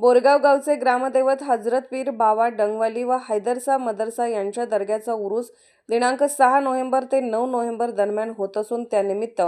बोरगाव गावचे ग्रामदैवत हजरत पीर बावा डंगवाली व हैदरसा मदरसा यांच्या दर्ग्याचा उरूस दिनांक सहा नोव्हेंबर ते नऊ नोव्हेंबर दरम्यान होत असून त्यानिमित्त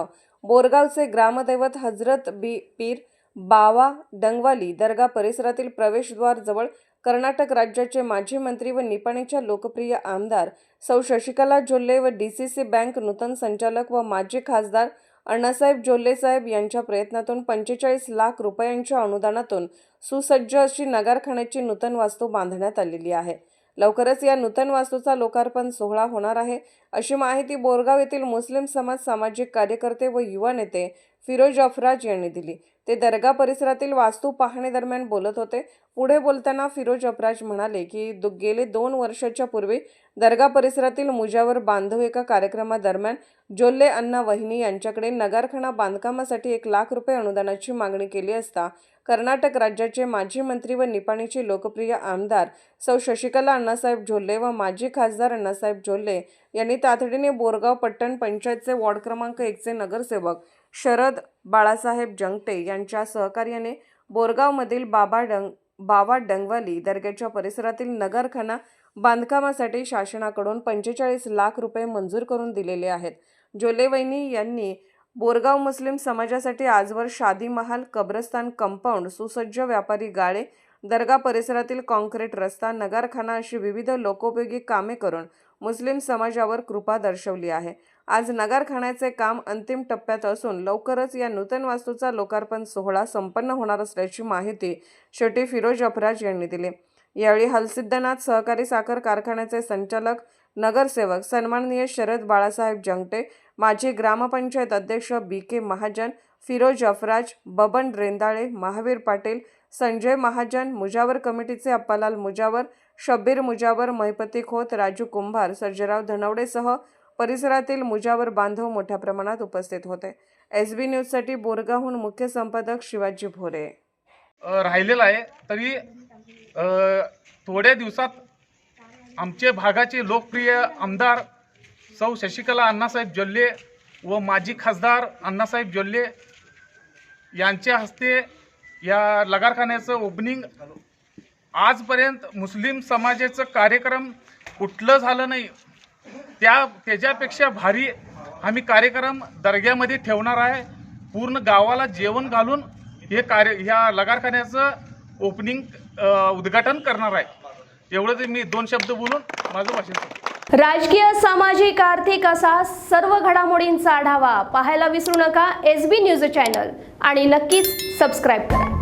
बोरगावचे ग्रामदैवत हजरत बी पीर बावा डंगवाली दर्गा परिसरातील प्रवेशद्वारजवळ कर्नाटक राज्याचे माजी मंत्री व निपाणीच्या लोकप्रिय आमदार सौ शशिकला जोल्ले व डी सी सी बँक नूतन संचालक व माजी खासदार अण्णासाहेब जोल्लेसाहेब यांच्या प्रयत्नातून पंचेचाळीस लाख रुपयांच्या अनुदानातून सुसज्ज अशी नगारखान्याची नूतन वास्तू बांधण्यात आलेली आहे. लवकरच या नूतन वास्तूचा लोकार्पण सोहळा होणार आहे. अशी माहिती बोरगाव येथील मुस्लिम समाज सामाजिक कार्यकर्ते व युवा नेते फिरोज अफराज यांनी दिली. ते दर्गा परिसरातील वास्तू पाहणीदरम्यान बोलत होते. पुढे बोलताना फिरोज अफराज म्हणाले की गेले दोन वर्षाच्या पूर्वी दर्गा परिसरातील मुजावर बांधव एका कार्यक्रमादरम्यान जोल्ले अण्णा वहिनी यांच्याकडे नगारखाना बांधकामासाठी एक लाख रुपये अनुदानाची मागणी केली असता कर्नाटक राज्याचे माजी मंत्री व निपाणीचे लोकप्रिय आमदार सौ शशिकला अण्णासाहेब झोल्ले व माजी खासदार अण्णासाहेब झोल्ले यांनी तातडीने बोरगाव पट्टण पंचायतचे वॉर्ड क्रमांक एकचे नगरसेवक शरद बाळासाहेब जंगटे यांच्या सहकार्याने बोरगावमधील बाबा डंग बाबा डंगवाली दर्ग्याच्या परिसरातील नगरखाना बांधकामासाठी शासनाकडून पंचेचाळीस लाख रुपये मंजूर करून दिलेले आहेत. जोले वहिनी यांनी बोरगाव मुस्लिम समाजासाठी आजवर शादी महाल कब्रस्तान कंपाऊंड सुसज्ज व्यापारी गाळे दर्गा परिसरातील कॉन्क्रीट रस्ता नगारखाना अशी विविध लोकोपयोगी कामे करून मुस्लिम समाजावर कृपा दर्शवली आहे. आज नगारखान्याचे काम अंतिम टप्प्यात असून लवकरच या नूतन वास्तूचा लोकार्पण सोहळा संपन्न होणार असल्याची माहिती शेवटी फिरोज अफराज यांनी दिली. यावेळी हलसिद्धनाथ सहकारी साखर कारखान्याचे संचालक नगरसेवक सन्माननीय शरद बाळासाहेब जंगटे माजी ग्रामपंचायत अध्यक्ष बी के महाजन फिरोज अफराज बबन रेंदाळे महावीर पाटील संजय महाजन मुजावर कमिटीचे अप्पालाल मुजावर शब्बीर मुजावर महिपती खोत राजू कुंभार सर्जराव धनवडेसह परिसरातील मुजावर बांधव मोठ्या प्रमाणात उपस्थित होते. एस बी न्यूजसाठी बोरगावहून मुख्य संपादक शिवाजी भोरे. राहिलेला आहे. तरी थोड्या दिवसात आमचे भागाचे लोकप्रिय आमदार सौ शशिकला अण्णासाहेब जोल्ले व माजी खासदार अण्णासाहेब जोल्ले यांच्या हस्ते या लगारखान्याचं ओपनिंग आजपर्यंत मुस्लिम समाजाचं कार्यक्रम कुठलं झालं नाही त्या त्याच्यापेक्षा भारी आम्ही कार्यक्रम दर्ग्यामध्ये ठेवणार आहे. पूर्ण गावाला जेवण घालून हे कार्य ह्या लगारखान्याचं ओपनिंग उद्घाटन करणार आहे. एवढं मी दोन शब्द बोलून माझं भाषण राजकीय सामाजिक आर्थिक असा सर्व घडामोडींचा आढावा पाहायला विसरू नका. एस बी न्यूज चॅनल आणि नक्कीच सबस्क्राईब करा.